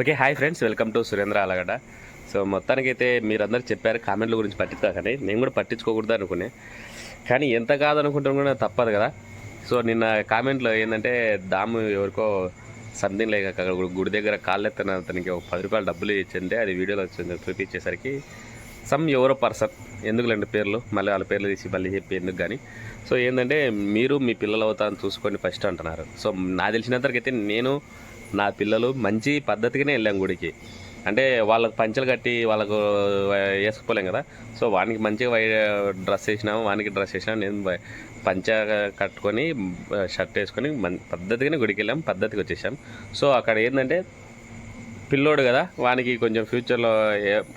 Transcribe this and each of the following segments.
Okay hi friends. Welcome to Surendra Alagada so మొత్తానికైతే మీరందరూ చెప్పారు కామెంట్ల గురించి పట్టించుకోకండి. నేను కూడా పట్టించుకోకూడదు అనుకునే. కానీ ఎంత కాదనుకుంటాను కూడా తప్పదు కదా. సో నిన్న కామెంట్లో ఏంటంటే దాము ఎవరికో సంథింగ్ లేక అక్కడ గుడి దగ్గర కాళ్ళెత్తన అతనికి ఒక పది రూపాయలు డబ్బులు ఇచ్చింటే అది వీడియోలో వచ్చింది చూపించేసరికి సమ్ ఎవరో పర్సన్ ఎందుకులేండి పేర్లు? మళ్ళీ వాళ్ళ పేర్లు తీసి మళ్ళీ చెప్పి ఎందుకు కానీ సో ఏంటంటే మీరు మీ పిల్లలు అవుతారని చూసుకొని ఫస్ట్ అంటున్నారు. సో నా తెలిసినంతవరకైతే నేను నా పిల్లలు మంచి పద్ధతిగానే వెళ్ళాం గుడికి. అంటే వాళ్ళకు పంచలు కట్టి వాళ్ళకు వేసుకుపోలేం కదా. సో వానికి మంచిగా వై డ్రెస్ వేసినాము వానికి డ్రెస్ వేసినాము. నేను పంచ కట్టుకొని షర్ట్ వేసుకొని మన్ పద్ధతిగానే గుడికి వెళ్ళాం పద్ధతికి వచ్చేసాం. సో అక్కడ ఏంటంటే పిల్లోడు కదా వానికి కొంచెం ఫ్యూచర్లో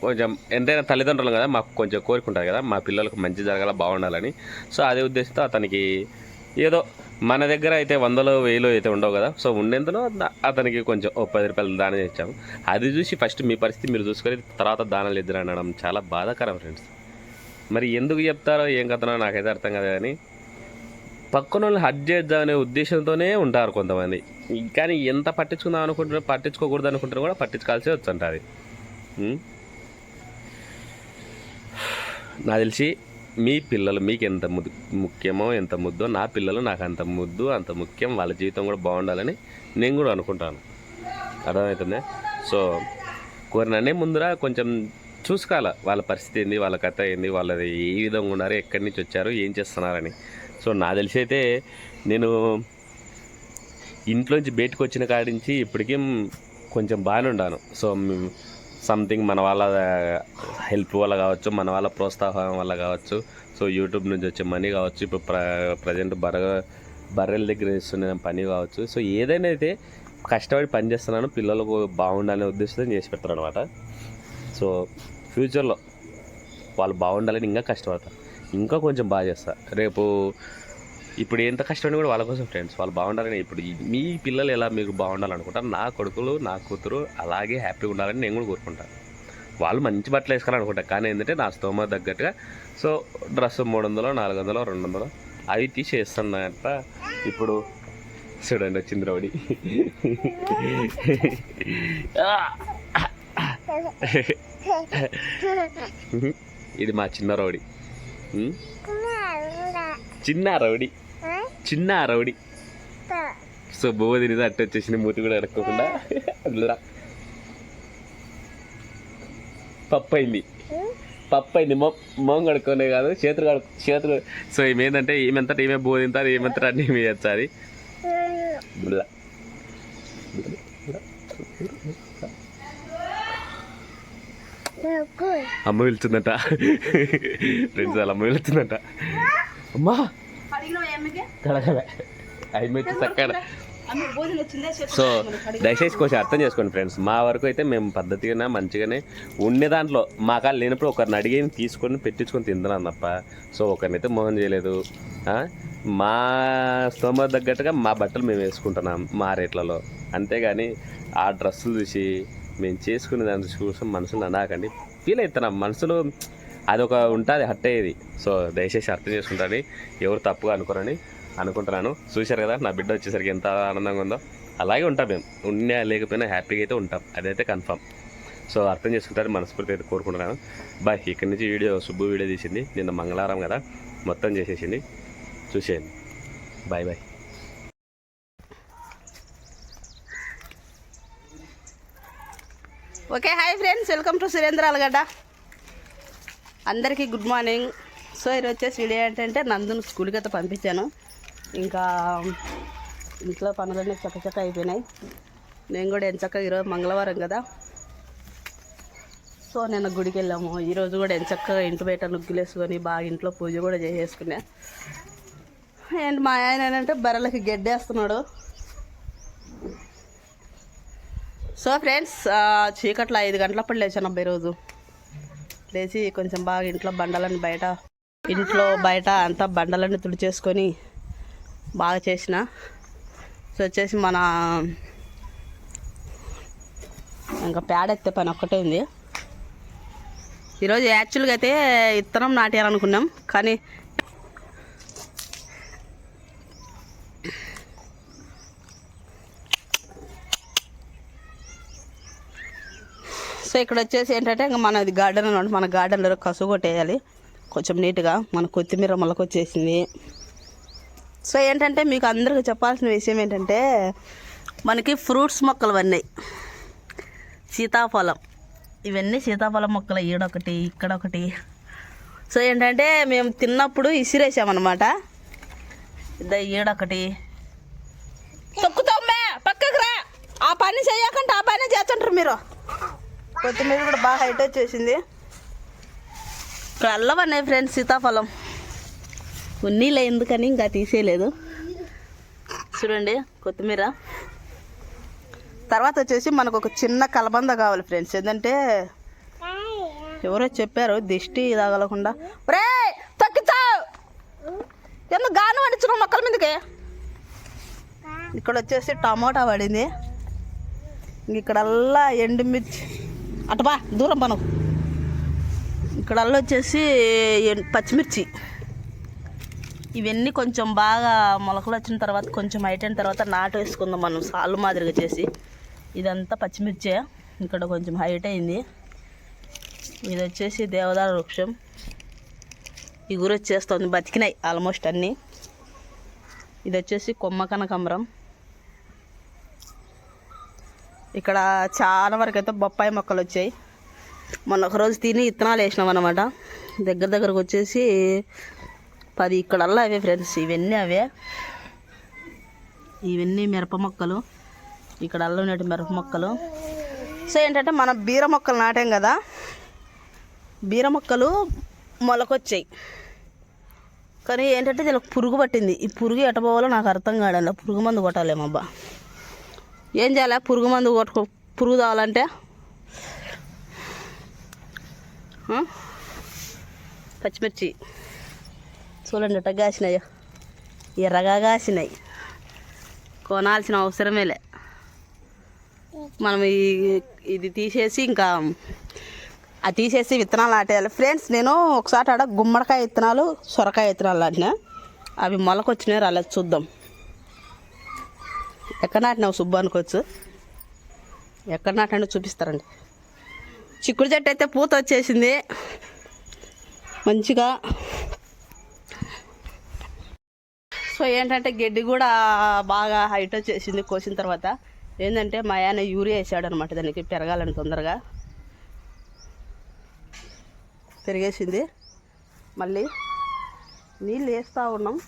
కొంచెం ఎంతైనా తల్లిదండ్రులు కదా మాకు కొంచెం కోరుకుంటారు కదా మా పిల్లలకు మంచి జరగాల బాగుండాలని. సో అదే ఉద్దేశంతో అతనికి ఏదో మన దగ్గర అయితే వందలో వేలు అయితే ఉండవు కదా. సో ఉండేంతలో అతనికి కొంచెం ఓ పది రూపాయలు దానం ఇచ్చాము అది చూసి ఫస్ట్ మీ పరిస్థితి మీరు చూసుకొని తర్వాత దానాలు ఇద్దరు అనడం చాలా బాధాకరం ఫ్రెండ్స్ మరి ఎందుకు చెప్తారో ఏం కథనో నాకైతే అర్థం కాదు కానీ పక్కన వాళ్ళు హట్ చేద్దామనే ఉద్దేశంతోనే ఉంటారు కొంతమంది. కానీ ఎంత పట్టించుకుందాం అనుకుంటారో పట్టించుకోకూడదు అనుకుంటారు కూడా పట్టించుకోవాల్సి వచ్చుంటుంది నాకు తెలిసి మీ పిల్లలు మీకు ఎంత ముద్దు ముఖ్యమో ఎంత ముద్దో నా పిల్లలు నాకు అంత ముద్దు అంత ముఖ్యం వాళ్ళ జీవితం కూడా బాగుండాలని నేను కూడా అనుకుంటాను. అర్థమవుతుందా? సో కోరిననే ముందర కొంచెం చూసుకోవాలి. వాళ్ళ పరిస్థితి ఏంది వాళ్ళ కథ ఏంది వాళ్ళది ఏ విధంగా ఉన్నారు ఎక్కడి నుంచి వచ్చారు ఏం చేస్తున్నారని. సో నా తెలిసి అయితే నేను ఇంట్లోంచి బయటకు వచ్చిన కాడి నుంచి ఇప్పటికీ కొంచెం బాగానే ఉన్నాను. సో సంథింగ్ మన వాళ్ళ హెల్ప్ వల్ల కావచ్చు మన వాళ్ళ ప్రోత్సాహం వల్ల కావచ్చు. సో యూట్యూబ్ నుంచి వచ్చే మనీ కావచ్చు ఇప్పుడు ప్ర ప్రజెంట్ బర్ర బర్రెల దగ్గర ఇస్తున్న పని కావచ్చు. సో ఏదైనా అయితే కష్టపడి పని చేస్తున్నాను పిల్లలకు బాగుండాలనే ఉద్దేశంతో చేసి పెడతాను అనమాట సో ఫ్యూచర్లో వాళ్ళు బాగుండాలని ఇంకా కష్టపడతారు ఇంకా కొంచెం బాగా చేస్తా. రేపు ఇప్పుడు ఎంత కష్టపడి కూడా వాళ్ళ కోసం ఫ్రెండ్స్ వాళ్ళు బాగుండాలని ఇప్పుడు మీ పిల్లలు ఎలా మీకు బాగుండాలనుకుంటారు నా కొడుకులు నా కూతురు అలాగే హ్యాపీగా ఉండాలని నేను కూడా కోరుకుంటాను. వాళ్ళు మంచి బట్టలు వేసుకోవాలనుకుంటా కానీ ఏంటంటే నా స్తోమ తగ్గట్టుగా సో డ్రెస్ మూడు వందలు నాలుగు వందలు రెండు వందలు అవి తీసి వేస్తున్నట్ట ఇప్పుడు చూడండి వచ్చింది రౌడీ. ఇది మా చిన్న రౌడీ? చిన్న రౌడీ. చిన్న రౌడీ. సో బువ్వ తినేది అట్ట వచ్చేసింది మూతి కూడా అడక్కోకుండా. అందులో పప్పు అయింది పప్పు అయింది మొ మొహం కడుక్కోనే కాదు చేతులు కడుకు చేతులు. సో ఏమేంటంటే ఏమెంతట ఏమే బువ్వ తింటారు ఏమెంతట అన్నీ ఏమి చేస్తుంది అమ్మ పిలుచుందట ఫ్రెండ్స్ వాళ్ళ అమ్మ పిలుచుందట అమ్మా! కడగడ అవి వచ్చి చక్కడ సో దయచేసి కొంచెం అర్థం చేసుకోండి ఫ్రెండ్స్. మా వరకు అయితే మేము పద్ధతిగానే మంచిగానే ఉండే దాంట్లో మా కాళ్ళు లేనప్పుడు ఒకరిని అడిగి తీసుకొని పెట్టించుకొని తింటున్నాం తప్ప. సో ఒకరినైతే మోహన్ చేయలేదు? మా స్తోమత తగ్గట్టుగా మా బట్టలు మేము వేసుకుంటున్నాం మా రేట్లలో. అంతేగాని ఆ డ్రెస్సులు చూసి మేము చేసుకునే దాని చూసి మనసులు అనాకండి ఫీల్ అవుతున్నాం. మనసులో అదొక ఉంటుంది హట్ అయ్యేది. సో దయచేసి అర్థం చేసుకుంటారని ఎవరు తప్పుగా అనుకోరని అనుకుంటున్నాను. చూశారు కదా నా బిడ్డ వచ్చేసరికి ఎంత ఆనందంగా ఉందో. అలాగే ఉంటాం మేము. ఉన్నా లేకపోయినా హ్యాపీగా అయితే ఉంటాం. అదైతే కన్ఫామ్ సో అర్థం చేసుకుంటారు మనస్ఫూర్తి అయితే కోరుకుంటున్నాను. బాయ్ ఇక్కడి నుంచి వీడియో సుబ్బు వీడియో తీసింది. నిన్న మంగళవారం కదా మొత్తం చేసేసింది. చూసేయండి. Bye bye. Okay hi friends. Welcome to Surendra Alagadda. అందరికీ గుడ్ మార్నింగ్. సో ఈరోజు వచ్చేసి వీడియో ఏంటంటే నందును స్కూల్కి అయితే పంపించాను. ఇంకా ఇంట్లో పనులన్నీ చక్కచక్క అయిపోయినాయి. నేను కూడా ఎంచక్క ఈరోజు మంగళవారం కదా. సో నిన్న గుడికి వెళ్ళాము. ఈరోజు కూడా ఎంచక్కగా ఇంటి బయట నుగ్గులు వేసుకొని బాగా ఇంట్లో పూజ కూడా చేసేసుకున్నా అండ్ మా ఆయన ఏంటంటే బర్రెలకి గెడ్డేస్తున్నాడు సో ఫ్రెండ్స్ చీకట్లో ఐదు గంటలప్పుడు లేచాను అబ్బాయి రోజు లేచి కొంచెం బాగా ఇంట్లో బండలని బయట ఇంట్లో బయట అంతా బండలన్నీ తుడిచేసుకొని బాగా చేసిన. సో వచ్చేసి మన ఇంకా పేడ ఎత్తే పని ఒక్కటే ఉంది. ఈరోజు యాక్చువల్గా అయితే ఇత్తనం నాటేయాలనుకున్నాం కానీ సో ఇక్కడ వచ్చేసి ఏంటంటే ఇంకా మనది గార్డెన్ అనమాట మన గార్డెన్లో కసు కొట్టేయాలి. కొంచెం నీట్గా మన కొత్తిమీర మొలకొచ్చేసింది. సో ఏంటంటే మీకు అందరికీ చెప్పాల్సిన విషయం ఏంటంటే మనకి ఫ్రూట్స్ మొక్కలు ఉన్నాయి సీతాఫలం. ఇవన్నీ సీతాఫలం మొక్కలు ఈడొకటి ఇక్కడ ఒకటి సో ఏంటంటే మేము తిన్నప్పుడు ఇసిరేసామన్నమాట. ఇద్ద ఈడొకటి. తొక్కుతామే పక్కకు రా. ఆ పని చేయకుండా ఆ పని చేస్తుంటారు మీరు. కొత్తిమీర కూడా బాగా హైట్ వచ్చేసింది. ఇక్కడ అల్లవన్నాయి ఫ్రెండ్స్ సీతాఫలం. ఉన్నీలే ఎందుకని ఇంకా తీసేయలేదు. చూడండి కొత్తిమీర. తర్వాత వచ్చేసి మనకు ఒక చిన్న కలబంద కావాలి ఫ్రెండ్స్. ఏంటంటే ఎవరో చెప్పారు దిష్టి తాగలకుండా. రే తగ్గిచావు ఎందుకు గాను పడించిన మొక్కల మీదకి? ఇక్కడ వచ్చేసి టమోటా పడింది. ఇక్కడల్లా ఎండుమిర్చి. అటబా దూరం పను. ఇక్కడల్లా వచ్చేసి పచ్చిమిర్చి. ఇవన్నీ కొంచెం బాగా మొలకలు వచ్చిన తర్వాత కొంచెం హైట్ అయిన తర్వాత నాటు వేసుకుందాం మనం సాలు మాదిరిగా చేసి. ఇదంతా పచ్చిమిర్చే ఇక్కడ కొంచెం హైట్ అయింది. ఇది వచ్చేసి దేవదారు వృక్షం. ఈ గురి వచ్చేస్తుంది బతికినాయి ఆల్మోస్ట్ అన్నీ. ఇది వచ్చేసి కొమ్మ కనకాంబరం. ఇక్కడ చాలా వరకు అయితే బొప్పాయి మొక్కలు వచ్చాయి. మొన్న ఒక రోజు తిని ఇత్తనాలు వేసినాం అనమాట దగ్గర దగ్గరకు వచ్చేసి పది ఇక్కడల్లా అవే ఫ్రెండ్స్. ఇవన్నీ అవే. ఇవన్నీ మిరప మొక్కలు. ఇక్కడ ఉన్నట్టు మిరప మొక్కలు. సో ఏంటంటే మనం బీర మొక్కలు నాటాం కదా. బీర మొక్కలు మొలకొచ్చాయి. కానీ ఏంటంటే దీనికి పురుగు పట్టింది. ఈ పురుగు ఎటపోవాలో నాకు అర్థం కాడండి పురుగు మందు కొట్టాలేమబ్బా ఏం చేయాలి? పురుగు మందు కొట్టుకో. పురుగు తావాలంటే పచ్చిమిర్చి. చూడండి ఇట్ట కాసినాయో. ఎర్రగా కాసినాయి. కొనాల్సిన అవసరమేలే. మనం ఈ ఇది తీసేసి ఇంకా అది తీసేసి విత్తనాలు నాటేయాలి. ఫ్రెండ్స్ నేను ఒకసారి ఆడ గుమ్మడికాయ విత్తనాలు సొరకాయ విత్తనాలు నాటినా. అవి మొలకొచ్చినాయి రాలేదు చూద్దాం. ఎక్కడ నాటినావు సుబ్బు అనుకోవచ్చు? ఎక్కడ నాటండి చూపిస్తారండి. చిక్కుడు చెట్టు అయితే పూత వచ్చేసింది. మంచిగా సో ఏంటంటే గడ్డి కూడా బాగా హైట్ వచ్చేసింది కోసిన తర్వాత. ఏంటంటే మా ఆయన యూరియా వేసాడు అనమాట దానికి పెరగాలని తొందరగా. పెరిగేసింది. మళ్ళీ నీళ్ళు వేస్తూ ఉన్నాం.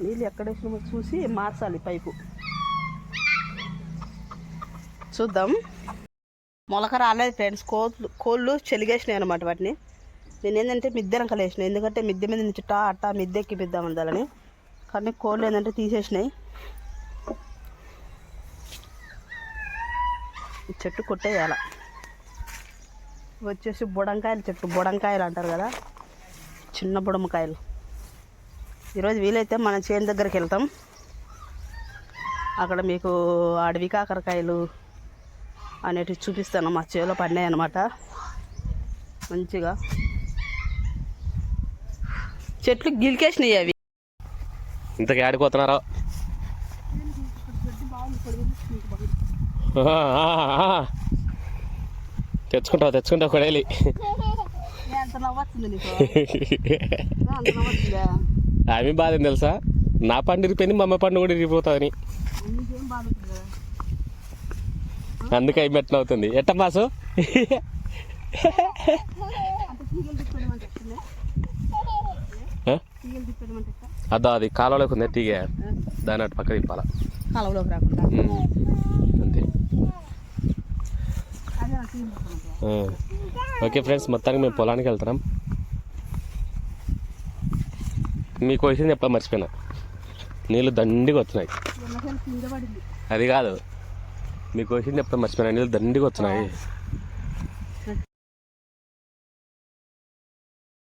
నీళ్ళు ఎక్కడ వేసినామో చూసి మార్చాలి పైపు. చూద్దాం. మొలక రాలేదు ఫ్రెండ్స్. కోళ్ళు కోళ్ళు చెలిగేసినాయి అనమాట వాటిని. నేను ఏంటంటే మిద్దె రంకలు ఎందుకంటే మిద్దె మీద నుంచి టా అట్టా మిద్దె ఎక్కిపిద్దాం అందాలని. కానీ కోళ్ళు ఏంటంటే తీసేసినాయి. చెట్టు కొట్టేయాల. వచ్చేసి బుడంకాయలు చెట్టు బుడంకాయలు అంటారు కదా. చిన్న బుడమకాయలు. ఈరోజు వీలైతే మన చేను దగ్గరికి వెళ్తాం. అక్కడ మీకు అడవి కాకరకాయలు అనేటివి చూపిస్తాను. మా చేలో పడినాయి అనమాట మంచిగా. చెట్లు గిలికేసినాయి అవి. ఇంతకు ఆడిపోతున్నారో? తెచ్చుకుంటావు తెచ్చుకుంటావు కొడేలి? ఆమె బాధ తెలుసా? నా పండు ఇరిపోయింది మా అమ్మ పండు కూడా ఇరిగిపోతుందని. అందుకే మెట్ల అవుతుంది ఎట్ట మాసు అదో అది కాలువలోకి ఉంది టీగే దాని అటు పక్క తిప్పాల? కాలువలోకి రాకుండా. అంతే. ఓకే ఫ్రెండ్స్ మొత్తానికి మేము పొలానికి వెళ్తున్నాం. మీకు విషయం చెప్పా మర్చిపోయినా. నీళ్ళు దండిగా పడింది. అది కాదు. మీకు విషయం చెప్తా మర్చిపోయినా. నీళ్ళు దండిగా వచ్చినాయి